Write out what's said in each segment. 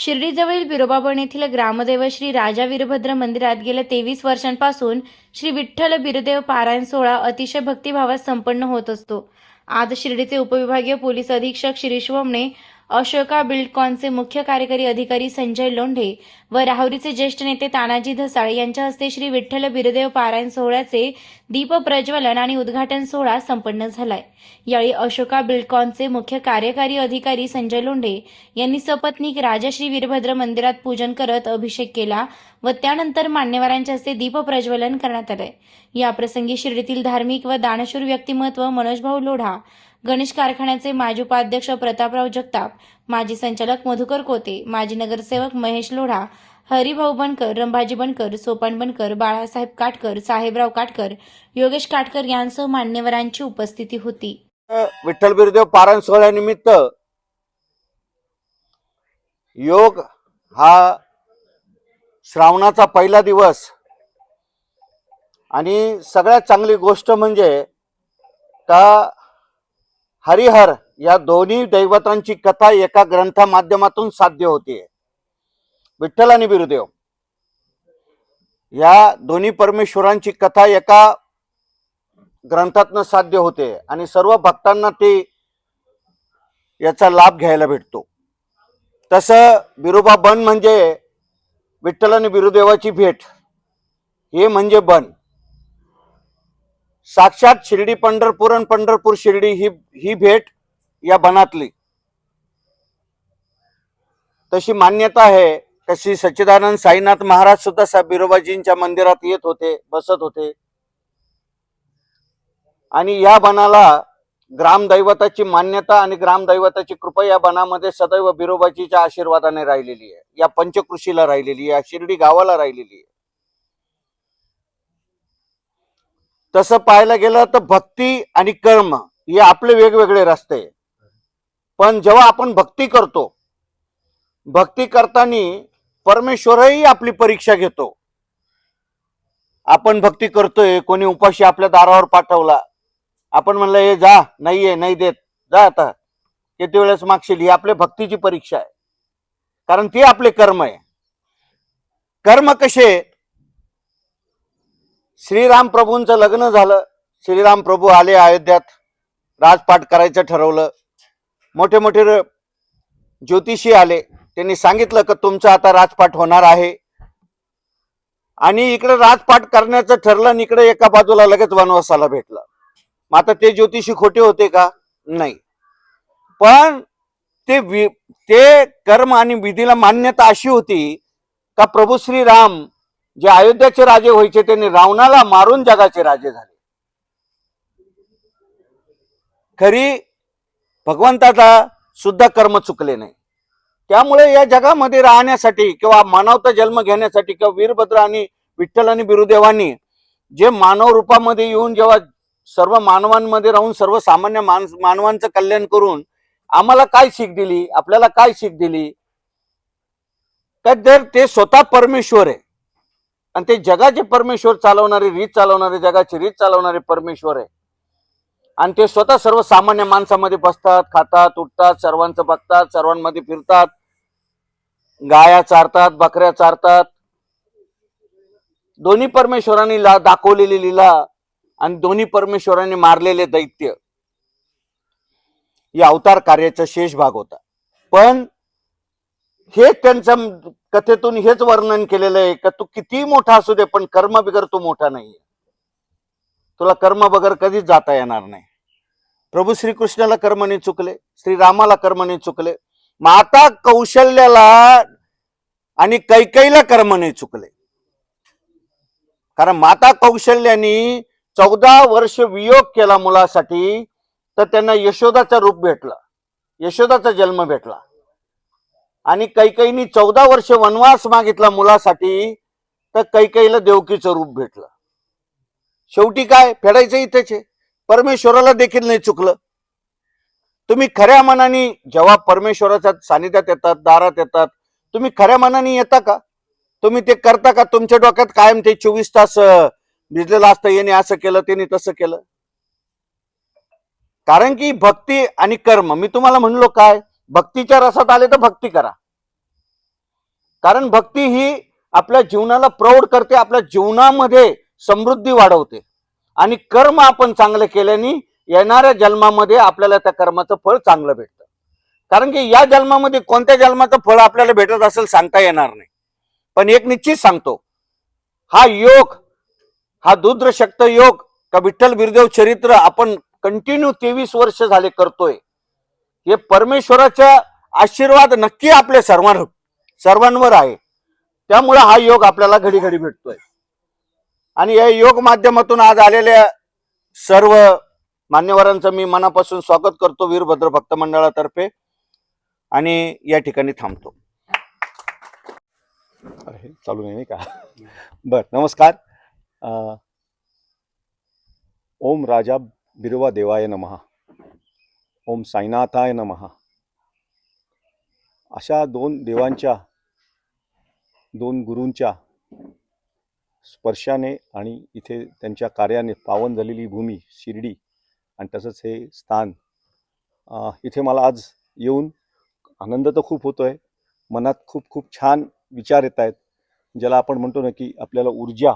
शिर्डीजवळील बिरोबाबण येथील ग्रामदेव श्री राजा वीरभद्र मंदिरात गेल्या तेवीस वर्षांपासून श्री विठ्ठल बिरदेव पारायण सोहळा अतिशय भक्तिभावात संपन्न होत असतो. आज शिर्डीचे उपविभागीय पोलीस अधीक्षक श्री शिवमणे अशोका बिल्डकॉनचे मुख्य कार्यकारी अधिकारी संजय लोंढे व राहुरीचे ज्येष्ठ नेते तानाजी धसाळ यांच्या हस्ते श्री विठ्ठल बिरदेव पारायण सोहळ्याचे दीप प्रज्वलन आणि उद्घाटन सोहळा संपन्न झालाय. यावेळी अशोका बिल्डकॉनचे मुख्य कार्यकारी अधिकारी संजय लोंढे यांनी सपत्नीक राजश्री वीरभद्र मंदिरात पूजन करत अभिषेक केला व त्यानंतर मान्यवरांच्या हस्ते दीप प्रज्वलन करण्यात आलंय. या प्रसंगी शिर्डीतील धार्मिक व दानशूर व्यक्तिमत्व मनोजभाऊ लोढा गणेश कारखान्याचे माजी उपाध्यक्ष प्रतापराव जगताप माजी संचालक मधुकर कोते माजी नगरसेवक महेश लोढा हरिभाऊ बनकर रंभाजी बनकर सोपान बनकर बाळासाहेब काटकर साहेबराव काटकर योगेश काटकर यांसह मान्यवरांची उपस्थिती होती. विठ्ठल बिरदेव पारण सोहळ्यानिमित्त योग हा श्रावणाचा पहिला दिवस आणि सगळ्यात चांगली गोष्ट म्हणजे का हरिहर या दोन्ही दैवतांची कथा एका ग्रंथा माध्यमातून साध्य होते विठ्ठल आणि बिरुदेव. या दोन्ही परमेश्वरांची कथा एका ग्रंथातनं साध्य होते आणि सर्व भक्तांना ते याचा लाभ घ्यायला भेटतो. तसं बिरोबा बन म्हणजे विठ्ठल आणि बिरुदेवाची भेट हे म्हणजे बन. साक्षात शिर्डी पंढरपूर आणि पंढरपूर शिर्डी ही ही भेट या बनातली. तशी मान्यता आहे तशी सच्चिदानंद साईनाथ महाराज सुद्धा सा बिरोबाजींच्या मंदिरात येत होते बसत होते. आणि या बनाला ग्रामदैवताची मान्यता आणि ग्रामदैवताची कृपा या बनामध्ये सदैव बिरोबाजीच्या आशीर्वादाने राहिलेली आहे. या पंचकृषीला राहिलेली आहे या शिर्डी गावाला राहिलेली आहे. तसं पाहायला गेलं तर भक्ती आणि कर्म हे आपले वेगवेगळे रस्ते पण जेव्हा आपण भक्ती करतो भक्ती करताना परमेश्वरही आपली परीक्षा घेतो. आपण भक्ती करतोय कोणी उपाशी आपल्या दारावर पाठवला आपण म्हणलं हे जा नाहीये नाही देत जा आता. किती वेळेस मागशील? ही आपल्या भक्तीची परीक्षा आहे. कारण ती आपले कर्म आहे. कर्म कसे श्रीराम प्रभूंचं लग्न झालं. श्रीराम प्रभू आले अयोध्यात राजपाट करायचं ठरवलं. मोठे मोठे ज्योतिषी आले. त्यांनी सांगितलं की तुमचं आता राजपाट होणार आहे. आणि इकडे राजपाट करण्याचं ठरलं आणि इकडे एका बाजूला लगेच वनवासाला भेटलं. मग आता ते ज्योतिषी खोटे होते का? नाही. पण ते वि- ते कर्म आणि विधीला मान्यता अशी होती का प्रभू श्रीराम जे अयोध्याचे राजे व्हायचे त्यांनी रावणाला मारून जगाचे राजे झाले. खरी भगवंताचा सुद्धा कर्म चुकले नाही. त्यामुळे या जगामध्ये राहण्यासाठी किंवा मानवता जन्म घेण्यासाठी किंवा वीरभद्र आणि विठ्ठल आणि बिरुदेवांनी जे मानव रूपामध्ये येऊन जेव्हा सर्व मानवांमध्ये राहून सर्वसामान्य मान मानवांचं कल्याण करून आम्हाला काय शिक दिली आपल्याला काय शिक दिली तर ते स्वतः परमेश्वर आहे. आणि ते जगाचे परमेश्वर चालवणारे रीत चालवणारे जगाची रीत चालवणारे परमेश्वर आहे. आणि ते स्वतः सर्वसामान्य माणसामध्ये बसतात खातात उठतात सर्वांचं बघतात सर्वांमध्ये फिरतात गाया चारतात बकऱ्या चारतात. दोन्ही परमेश्वरांनी ला दाखवलेली लीला आणि दोन्ही परमेश्वरांनी मारलेले दैत्य. या अवतार कार्याचा शेष भाग होता. पण हे त्यांच्या कथेतून हेच वर्णन केलेलं आहे का तू किती मोठा असू दे पण कर्म बिगर तू मोठा नाहीये. तुला कर्म बगर कधीच जाता येणार नाही. प्रभू श्रीकृष्णाला कर्मने चुकले श्रीरामाला कर्मने चुकले माता कौशल्याला आणि कैकईला कर्मने चुकले. कारण माता कौशल्यानी चौदा वर्ष वियोग केला मुलासाठी तर त्यांना यशोदाचं रूप भेटलं यशोदाचा जन्म भेटला. आणि कैकईनी चौदा वर्ष वनवास मागितला मुलासाठी तर कैकईला देवकीचं रूप भेटलं. शेवटी काय? फेडायचं इथेच परमेश्वराला देखील नाही चुकलं. तुम्ही खऱ्या मनाने जेव्हा परमेश्वराच्या सानिध्यात येतात दारात येतात तुम्ही खऱ्या मनाने येता का? तुम्ही ते करता का? तुमच्या डोक्यात कायम ते चोवीस तास भिजलेलं असतं याने असं केलं त्याने तसं केलं. कारण की भक्ती आणि कर्म मी तुम्हाला म्हणलो काय? भक्तीच्या रसात आले तर भक्ती करा. कारण भक्ती ही आपल्या जीवनाला प्रौढ करते आपल्या जीवनामध्ये समृद्धी वाढवते. आणि कर्म आपण चांगलं केल्याने येणाऱ्या जन्मामध्ये आपल्याला त्या कर्माचं फळ चांगलं भेटतं. कारण की या जन्मामध्ये कोणत्या जन्माचं फळ आपल्याला भेटत असेल सांगता येणार नाही. पण एक निश्चित सांगतो. हा योग हा दुद्रशक्त योग का विठ्ठल बिरदेव चरित्र आपण कंटिन्यू तेवीस वर्ष झाले करतोय. हे परमेश्वराचा आशीर्वाद नक्की आपल्या सर्वांवर सर्वांवर आहे. त्यामुळे हा योग आपल्याला घडी घडी भेटतोय. आणि या योग माध्यमातून आज आलेल्या सर्व मान्यवरांचं मी मनापासून स्वागत करतो वीरभद्र भक्त मंडळातर्फे. आणि या ठिकाणी थांबतो. अरे चालू नाही नाही का? बर नमस्कार. ओम राजा बिरवा देवाय नमहा ओम साईनाथाय नमहा अशा दोन देवांच्या दोन गुरूंच्या स्पर्शाने आणि इथे त्यांच्या कार्याने पावन झालेली भूमी शिर्डी आणि तसंच हे स्थान इथे मला आज येऊन आनंद तर खूप होतो आहे मनात खूप खूप छान विचार येत आहेत ज्याला आपण म्हणतो ना की आपल्याला ऊर्जा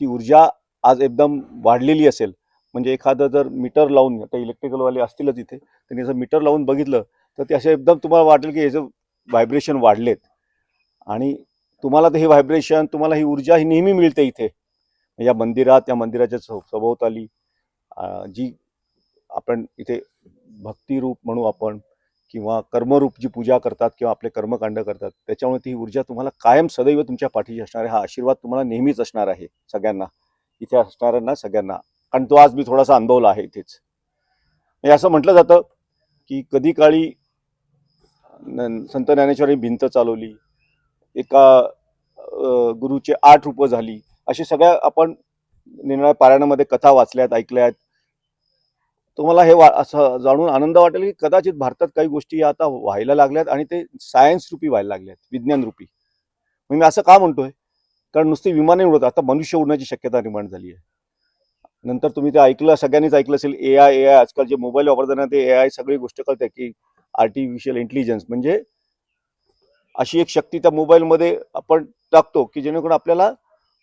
ती ऊर्जा आज एकदम वाढलेली असेल म्हणजे एखादं जर मीटर लावून आता इलेक्ट्रिकलवाले असतीलच इथे त्यांनी जर मीटर लावून बघितलं तर ते असे एकदम तुम्हाला वाटेल की याचं व्हायब्रेशन वाढलेत. आणि तुम्हाला तर हे व्हायब्रेशन तुम्हाला ही ऊर्जा ही नेहमी मिळते इथे. या मंदिरात या मंदिराच्या सभोवताली जी आपण इथे भक्तिरूप म्हणू आपण किंवा कर्मरूप जी पूजा करतात किंवा आपले कर्मकांड करतात त्याच्यामुळे ती ऊर्जा तुम्हाला कायम सदैव तुमच्या पाठीशी असणार आहे. हा आशीर्वाद तुम्हाला नेहमीच असणार आहे सगळ्यांना. इथे असणाऱ्यांना सगळ्यांना. कारण तो आज मी थोडासा अनुभवला आहे इथेच. म्हणजे असं म्हटलं जातं की कधी काळी न- संत ज्ञानेश्वरी भिंत चालवली एका गुरुचे आठ रूपं झाली अशी सगळ्या आपण निर्णय पारायणामध्ये कथा वाचल्यात ऐकल्यात. तुम्हाला हे वा असं जाणून आनंद वाटेल की कदाचित भारतात काही गोष्टी या आता व्हायला लागल्यात आणि ते सायन्स रूपी व्हायला लागल्यात विज्ञान रूपी. मग मी असं का म्हणतोय? कारण नुसती विमाने उडत आता मनुष्य उडण्याची शक्यता निर्माण झाली आहे. नंतर तुम्ही ते ऐकलं सगळ्यांनीच ऐकलं असेल ए आय ए आय आजकाल जे मोबाईल वापरताना ते ए आय सगळी गोष्ट कळते की आर्टिफिशियल इंटेलिजन्स म्हणजे अशी एक शक्ती त्या मोबाईलमध्ये आपण टाकतो की जेणेकरून आपल्याला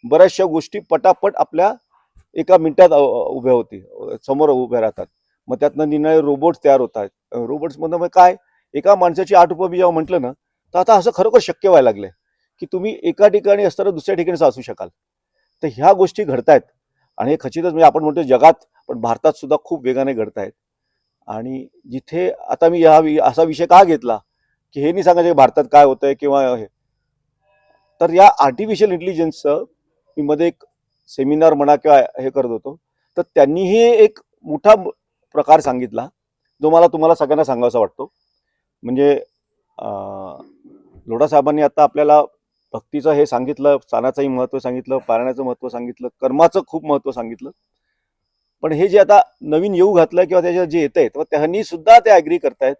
बऱ्याचशा गोष्टी पटापट आपल्या एका मिनिटात उभ्या होती समोर उभ्या राहतात. मग त्यातनं निर्णय रोबोट तयार होत आहेत रोबोट्समधनं मग काय? एका माणसाची आठ रुपये जेव्हा म्हटलं ना तर आता असं खरोखर शक्य व्हायला लागलं की तुम्ही एका ठिकाणी असताना दुसऱ्या ठिकाणीच असू शकाल. तर ह्या गोष्टी घडतायत. आणि हे खचितच म्हणजे आपण म्हणतो जगात पण भारतात सुद्धा खूप वेगाने घडत आहेत आणि जिथे आता मी हा वि- असा विषय का घेतला? की हे नाही सांगायचं भारतात काय होतंय किंवा हे. तर या आर्टिफिशियल इंटेलिजन्सचं मी मध्ये एक सेमिनार म्हणा किंवा हे करत होतो. तर त्यांनीही एक मोठा प्रकार सांगितला जो मला तुम्हाला सगळ्यांना सांगावासा वाटतो. म्हणजे लोढा साहेबांनी आता आपल्याला भक्तीचं हे सांगितलं स्थानाचंही महत्त्व सांगितलं पारण्याचं महत्त्व सांगितलं कर्माचं खूप महत्त्व सांगितलं. पण हे जे आता नवीन येऊ घातलं किंवा त्याच्यात जे येत आहे तर त्यांनी सुद्धा ते ॲग्री करतायत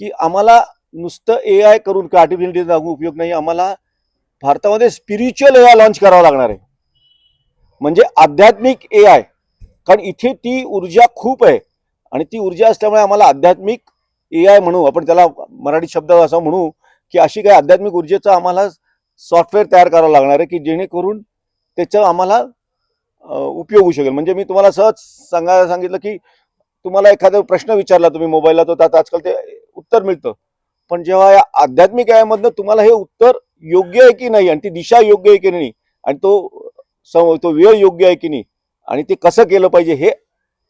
की आम्हाला नुसतं ए आय करून किंवा आर्टिफिशियल उपयोग नाही आम्हाला भारतामध्ये स्पिरिच्युअल ए आय लॉन्च करावं लागणार आहे. म्हणजे आध्यात्मिक ए आय कारण इथे ती ऊर्जा खूप आहे आणि ती ऊर्जा असल्यामुळे आम्हाला आध्यात्मिक ए आय म्हणू आपण त्याला मराठी शब्द असा म्हणू की अशी काही आध्यात्मिक ऊर्जेचा आम्हाला सॉफ्टवेअर तयार करावं लागणार आहे की जेणेकरून त्याचं आम्हाला उपयोग होऊ शकेल. म्हणजे मी तुम्हाला सहज सांगायला सांगितलं की तुम्हाला एखादा प्रश्न विचारला तुम्ही मोबाईलला तर त्यात आजकाल ते उत्तर मिळतं. पण जेव्हा या आध्यात्मिक यामधनं तुम्हाला हे उत्तर योग्य आहे की नाही आणि ती दिशा योग्य आहे की नाही आणि तो सम- तो वेळ योग्य आहे की नाही आणि ते कसं केलं पाहिजे हे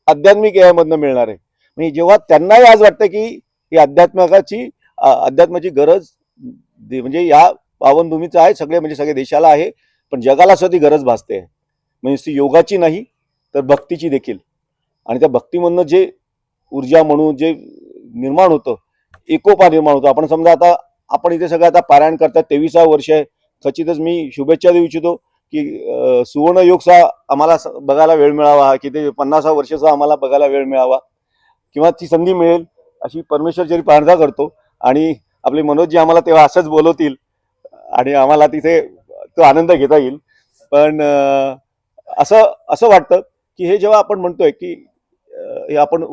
आध्यात्मिक यामधनं मिळणार आहे. म्हणजे जेव्हा त्यांनाही आज वाटतं की ही अध्यात्मकाची अध्यात्माची गरज दे- म्हणजे या पावनभूमीचं आहे सगळे म्हणजे सगळे देशाला आहे पण जगाला सुद्धा ती गरज भासते. म्हणजे ती योगाची नाही तर भक्तीची देखील. आणि त्या भक्तीमधनं जे ऊर्जा म्हणून जे निर्माण होतं एकोपा निर्माण होतो. आपण समजा आता आपण इथे सगळं आता पारायण करतात तेवीसा वर्ष आहे. खचितच मी शुभेच्छा देऊ इच्छितो की सुवर्ण योगचा आम्हाला स- बघायला वेळ मिळावा की ते पन्नासा वर्षाचा आम्हाला बघायला वेळ मिळावा किंवा ती संधी मिळेल अशी परमेश्वरची प्रार्थना करतो आणि आपले मनोजजी आम्हाला तेव्हा असंच बोलवतील आणि आम्हाला तिथे तो आनंद घेता येईल. पण असं असं वाटतं की हे जेव्हा आपण म्हणतोय की हे आपण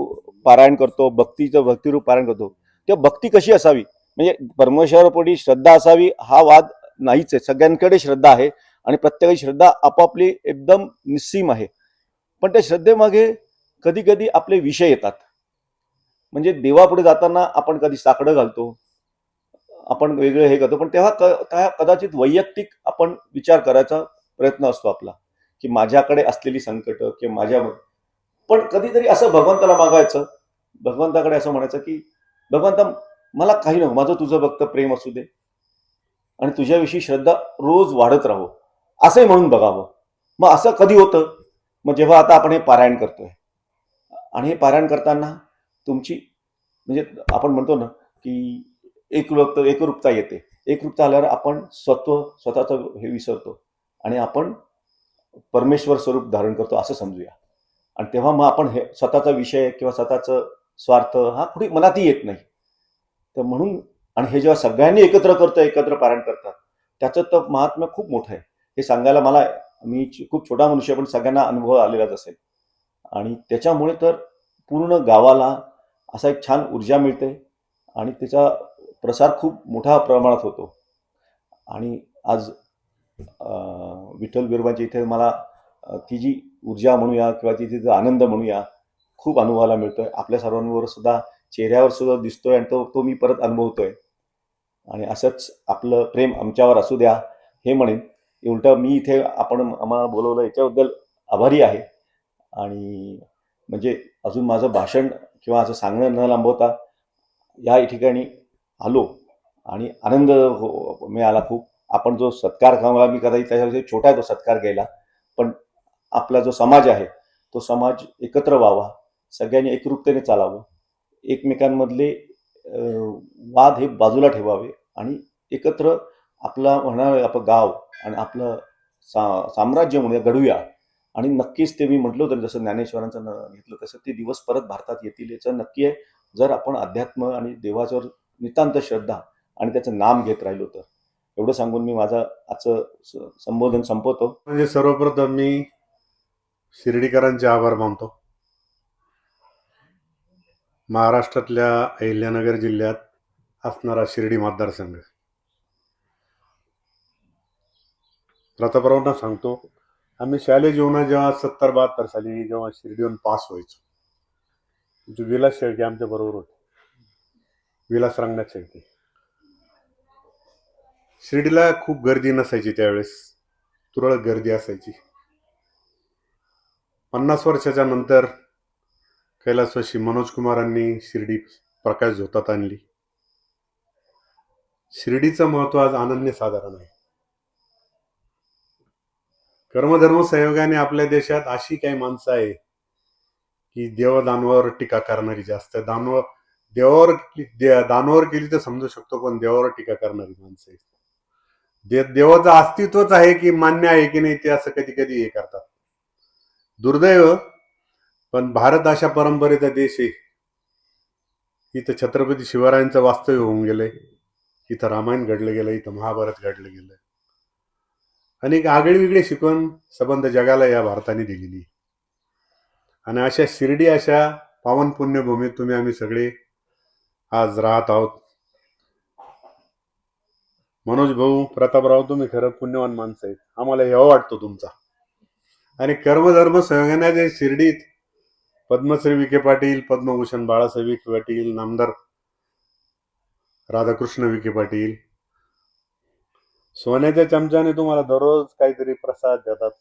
पारायण करतो भक्तीचं भक्तिरूप पारायण करतो तेव्हा भक्ती कशी असावी? म्हणजे परमेश्वरपोटी श्रद्धा असावी हा वाद नाहीच आहे. सगळ्यांकडे श्रद्धा आहे आणि प्रत्येकाची श्रद्धा आपापली एकदम निस्सीम आहे. पण त्या श्रद्धेमागे कधी कधी आपले विषय येतात. म्हणजे देवापुढे जाताना आपण कधी साकडं घालतो आपण वेगळं हे करतो. पण तेव्हा क त्या कदाचित वैयक्तिक आपण विचार करायचा प्रयत्न असतो आपला की माझ्याकडे असलेली संकट किंवा माझ्या पण कधीतरी असं भगवंताला मागायचं भगवंताकडे असं म्हणायचं की भगवंता मला काही नको माझं तुझं फक्त प्रेम असू दे. आणि तुझ्याविषयी श्रद्धा रोज वाढत राहो. असंही म्हणून बघावं. मग असं कधी होतं? मग जेव्हा आता आपण हे पारायण करतोय. आणि हे पारायण करताना तुमची म्हणजे आपण म्हणतो ना की एकरूप एकरूपता येते. एकरूपता आल्यावर आपण स्वत्व स्वतःचं हे विसरतो. आणि आपण परमेश्वर स्वरूप धारण करतो असं समजूया. आणि तेव्हा मग आपण हे स्वतःचा विषय किंवा स्वतःचं स्वार्थ हा कुठे मनातही येत नाही. तर म्हणून आणि हे जेव्हा सगळ्यांनी एकत्र करतं एकत्र पारायण करतात त्याचं तर महात्म्य खूप मोठं आहे. हे सांगायला मला मी खूप छोटा मनुष्य आहे, पण सगळ्यांना अनुभव आलेलाच असेल. आणि त्याच्यामुळे तर पूर्ण गावाला असा एक छान ऊर्जा मिळते. आणि त्याचा प्रसार खूप मोठ्या प्रमाणात होतो. आणि आज विठ्ठल बिरोबांच्या इथे मला ती जी ऊर्जा म्हणूया किंवा तिथे जो आनंद म्हणूया खूप अनुभवाला मिळतोय. आपल्या सर्वांवर सुद्धा चेहऱ्यावर सुद्धा दिसतोय आणि तो तो मी परत अनुभवतोय. आणि असंच आपलं प्रेम आमच्यावर असू द्या हे म्हणेन. उलटं मी इथे आपण आम्हाला बोलवलं याच्याबद्दल आभारी आहे. आणि म्हणजे अजून माझं भाषण किंवा असं सांगणं न लांबवता या ठिकाणी आलो आणि आनंद हो मिळाला खूप. आपण जो सत्कार खावा मी कदाचित त्याच्याविषयी छोटा तो सत्कार केला पण आपला जो समाज आहे तो समाज एकत्र व्हावा सगळ्यांनी एकरूपतेने चालावं एकमेकांमधले वाद हे बाजूला ठेवावे आणि एकत्र आपला म्हणा आपलं गाव आणि आपलं सा साम्राज्य म्हणूया घडूया. आणि नक्कीच ते मी म्हटलं होतं जसं ज्ञानेश्वरांचं न- घेतलं तसं ते दिवस परत भारतात येतील याचं नक्की आहे. जर आपण अध्यात्म आणि देवाच्यावर नितांत श्रद्धा आणि त्याचं नाम घेत राहिलो तर एवढं सांगून मी माझं आजचं संबोधन संपवतो. म्हणजे सर्वप्रथम मी शिर्डीकरांचे आभार मानतो. महाराष्ट्रातल्या अहिल्यानगर जिल्ह्यात असणारा शिर्डी मतदारसंघ. प्रतापरावांना सांगतो आम्ही शालेय जीवनात जेव्हा सत्तर बहात्तर साली जेव्हा शिर्डीहून पास व्हायचो विलास शेळके आमच्या बरोबर होते. विलास रंगनाथ शेळके शिर्डीला खूप गर्दी नसायची त्यावेळेस. तुरळक गर्दी असायची. पन्नास वर्षाच्या नंतर कैलासवाशी मनोज कुमारांनी शिर्डी प्रकाश झोतात आणली. शिर्डीचं महत्त्व आज अनन्य साधारण आहे. कर्मधर्म संयोगाने आपल्या देशात अशी काही माणसं आहे की देव दानवावर टीका करणारी जास्त दानव देवावर दे- दानवावर केली तर समजू शकतो पण देवावर टीका करणारी माणसं दे देवाचं अस्तित्वच आहे की मान्य आहे की नाही ते असं कधी कधी हे करतात. दुर्दैव पण भारत अशा परंपरेचा देश आहे. इथं छत्रपती शिवरायांचं वास्तव्य होऊन गेलंय. इथं रामायण घडलं गेलं इथं महाभारत घडलं गेलं आणि एक आगळीवेगळी शिकवण संबंध जगाला या भारताने दिलेली आणि अशा शिर्डी अशा पावन पुण्यभूमीत तुम्ही आम्ही सगळे आज राहत आहोत. मनोज भाऊ प्रतापराव तुम्ही खरं पुण्यवान माणसं आहेत. आम्हाला हेवा वाटतो तुमचा. आणि कर्मधर्म संयोगाने शिर्डीत पद्मश्री विखे पाटील पद्मभूषण बाळासाहेब विखे पाटील नामदार राधाकृष्ण विखे पाटील. सोन्याच्या चमच्याने तुम्हाला दररोज काहीतरी प्रसाद देतात.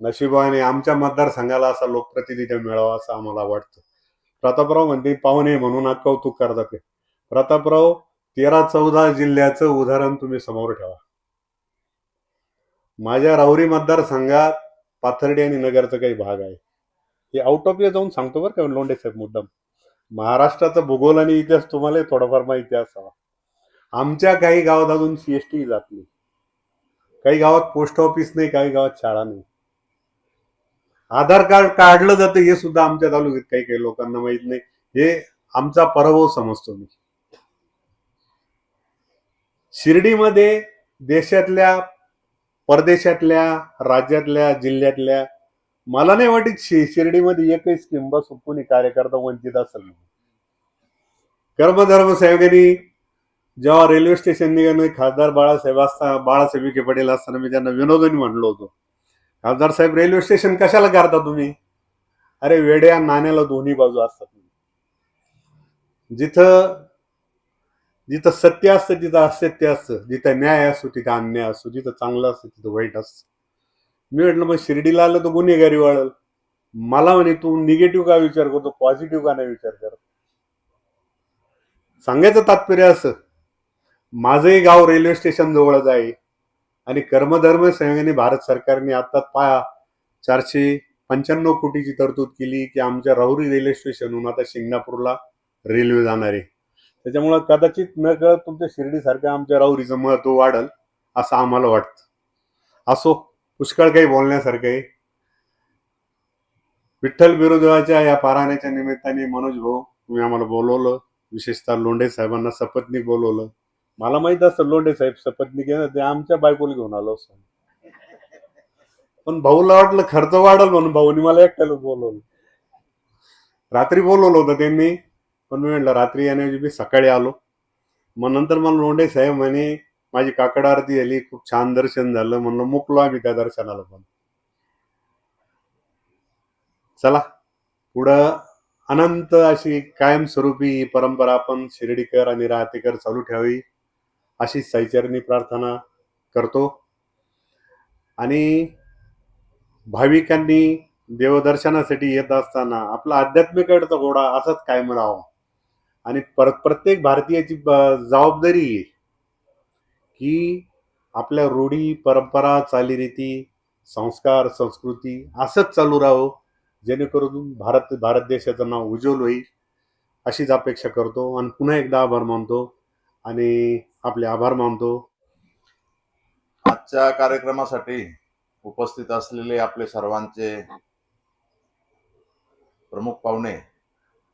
नशिबाने आमच्या मतदारसंघाला असा लोकप्रतिनिधी मिळावा असं आम्हाला वाटतं. प्रतापराव म्हणते पाहुणे म्हणून आज कौतुक करतात प्रतापराव तेरा चौदा जिल्ह्याचं उदाहरण तुम्ही समोर ठेवा. माझ्या राहुरी मतदारसंघात पाथर्डी आणि नगरचा काही भाग आहे. हे आउट ऑफ जाऊन सांगतो बरं का लोंढे साहेब मुद्दाम. महाराष्ट्राचा भूगोल आणि इतिहास तुम्हाला थोडाफार माहिती असावा. आमच्या काही गावात अजून टी जात नाही. काही गावात पोस्ट ऑफिस नाही काही गावात शाळा नाही. आधार कार्ड काढलं जातं हे सुद्धा आमच्या तालुक्यात काही काही लोकांना माहीत नाही. हे आमचा पराभव समजतो मी. शिर्डीमध्ये देशातल्या परदेशातल्या राज्यातल्या जिल्ह्यातल्या मला नाही वाटत शि- शिर्डीमध्ये एकही स्कीम बस कोणी कार्यकर्ता वंचित असेल. कर्मधर्म साहेबांनी जेव्हा रेल्वे स्टेशन निघाले खासदार बाळासाहेब असता बाळासाहेब विखे पटेल असताना मी त्यांना विनोदनी म्हणलो होतो. खासदार साहेब रेल्वे स्टेशन कशाला करता तुम्ही? अरे वेड्या नाण्याला दोन्ही बाजू असतात. जिथं जिथं सत्य असतं तिथं असत्य असतं. जिथं न्याय असतो तिथं अन्याय असतो. जिथं चांगलं असतं तिथं वाईट असतं. मी म्हटलं मग शिर्डीला आलं तर गुन्हेगारी वाढल. मला म्हणे तू निगेटिव्ह का विचार करतो? पॉझिटिव्ह का नाही विचार करत? सांगायचं तात्पर्य असं. माझंही गाव रेल्वे स्टेशन जवळच आहे. आणि कर्मधर्म संयोगाने भारत सरकारने आता पाया चारशे पंच्याण्णव कोटीची तरतूद केली की आमच्या राहुरी रेल्वे स्टेशनहून आता शिंगणापूरला रेल्वे जाणार आहे. त्याच्यामुळं कदाचित न कळत तुमच्या शिर्डीसारख्या आमच्या राहुरीचं महत्त्व वाढल असं आम्हाला वाटतं. असो पुष्कळ काही बोलण्यासारखं आहे. विठ्ठल बिरोदेवाच्या या पाराण्याच्या निमित्ताने मनोज भाऊ तुम्ही आम्हाला बोलवलं. विशेषतः लोंढे साहेबांना सपत्नीक बोलवलं. मला माहीत असतं लोंढे साहेब सपत्नीक आहे ना ते आमच्या बायकोला घेऊन आलो असतो. पण भाऊला वाटलं खर्च वाढल म्हणून भाऊनी मला एकट्याला बोलवलं. रात्री बोलवलं होतं त्यांनी. पण मी म्हटलं रात्री येण्याऐवजी मी सकाळी आलो. मग नंतर मला लोंढे साहेब म्हणे माझी काकड आरती झाली खूप छान दर्शन झालं. म्हणलं मुकलो आम्ही त्या दर्शनाला पण. चला पुढं अनंत अशी कायमस्वरूपी ही परंपरा आपण शिर्डीकर आणि राहतेकर चालू ठेवावी अशी सैचरणी प्रार्थना करतो. आणि भाविकांनी देवदर्शनासाठी येत असताना आपला आध्यात्मिकडचा घोडा असाच कायम राहावा. आणि पर प्रत्येक भारतीयाची जबाबदारी आहे की आपल्या रूढी परंपरा चालीरीती संस्कार संस्कृती असंच चालू राहो जेणेकरून भारत भारत देशाचं नाव उज्ज्वल होईल अशीच अपेक्षा करतो आणि पुन्हा एकदा आभार मानतो आणि आपले आभार मानतो. आजच्या कार्यक्रमासाठी उपस्थित असलेले आपले सर्वांचे प्रमुख पाहुणे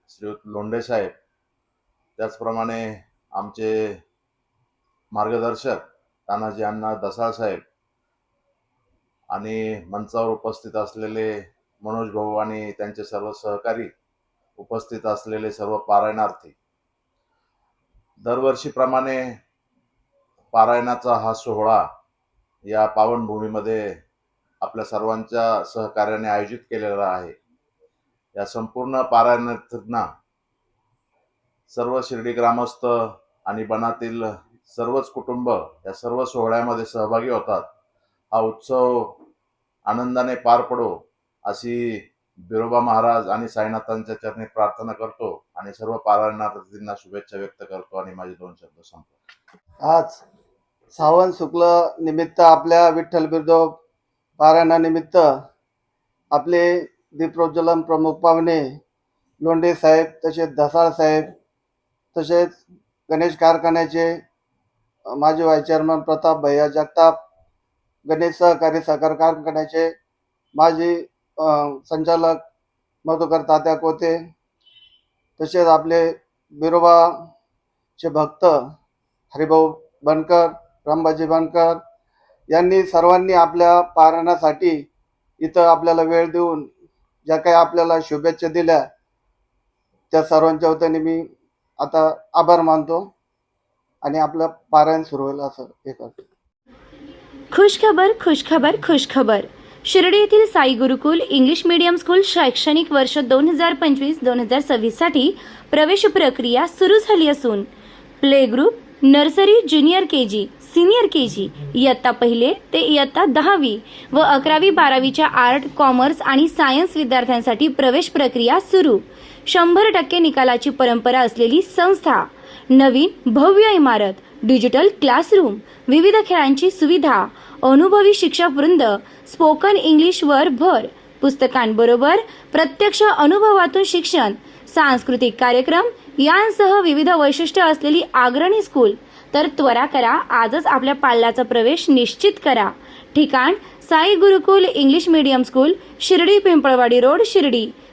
श्रीयुत लोंढे साहेब त्याचप्रमाणे आमचे मार्गदर्शक तानाजी अण्णा दसाळ साहेब आणि मंचावर उपस्थित असलेले मनोज भाऊ आणि त्यांचे सर्व सहकारी उपस्थित असलेले सर्व पारायणार्थी. दरवर्षीप्रमाणे पारायणाचा हा सोहळा या पावनभूमीमध्ये आपल्या सर्वांच्या सहकार्याने आयोजित केलेला आहे. या संपूर्ण पारायणार्थींना सर्व शिर्डी ग्रामस्थ आणि बनातील सर्वच कुटुंब या सर्व सोहळ्यामध्ये सहभागी होतात. हा उत्सव आनंदाने पार पडो अशी बिरोबा महाराज आणि साईनाथांच्या चरणी प्रार्थना करतो आणि सर्व पारायणार्थींना शुभेच्छा व्यक्त करतो आणि माझे दोन शब्द संपतो आज सावन शुक्ल निमित्त आपल्या विठ्ठल बिरदो पारायणानिमित्त आपले दीपरोज्वलन प्रमुख पाहुणे लोंढे साहेब तसेच धसाळ साहेब तसेच गणेश कारखान्याचे माजी व्हाईस चेअरमन प्रताप भैया जगताप गणेश सहकारी सहकार कारखान्याचे माजी संचालक मधुकर तात्या कोते तसेच आपले बिरोबाचे भक्त हरिभाऊ बनकर रामबाजी बनकर यांनी सर्वांनी आपल्या पारणासाठी इथं आपल्याला वेळ देऊन ज्या काही आपल्याला शुभेच्छा दिल्या त्या सर्वांच्या वतीने मी आता आभार मानतो आणि आपलं पारायण सुरू होईल असं हे करतो. खुशखबर खुशखबर खुशखबर. शिर्डी येथील Sai Gurukul English medium school शैक्षणिक वर्ष दोन हजार पंचवीस दोन हजार सव्वीससाठी प्रवेश प्रक्रिया सुरू झाली असून play group nursery junior K G senior K G इयत्ता पहिले ते इयत्ता दहावी व अकरावी बारावीच्या आर्ट कॉमर्स आणि सायन्स विद्यार्थ्यांसाठी प्रवेश प्रक्रिया सुरू. शंभर टक्के निकालाची परंपरा असलेली संस्था नवीन भव्य इमारत डिजिटल क्लासरूम विविध खेळांची सुविधा अनुभवी शिक्षकवृंद स्पोकन इंग्लिशवर भर पुस्तकांबरोबर प्रत्यक्ष अनुभवातून शिक्षण सांस्कृतिक कार्यक्रम यांसह विविध वैशिष्ट्य असलेली अग्रणी स्कूल. तर त्वरा करा आजच आपल्या पाल्याचा प्रवेश निश्चित करा. ठिकाण Sai Gurukul English medium school Shirdi Pimpalwadi road Shirdi.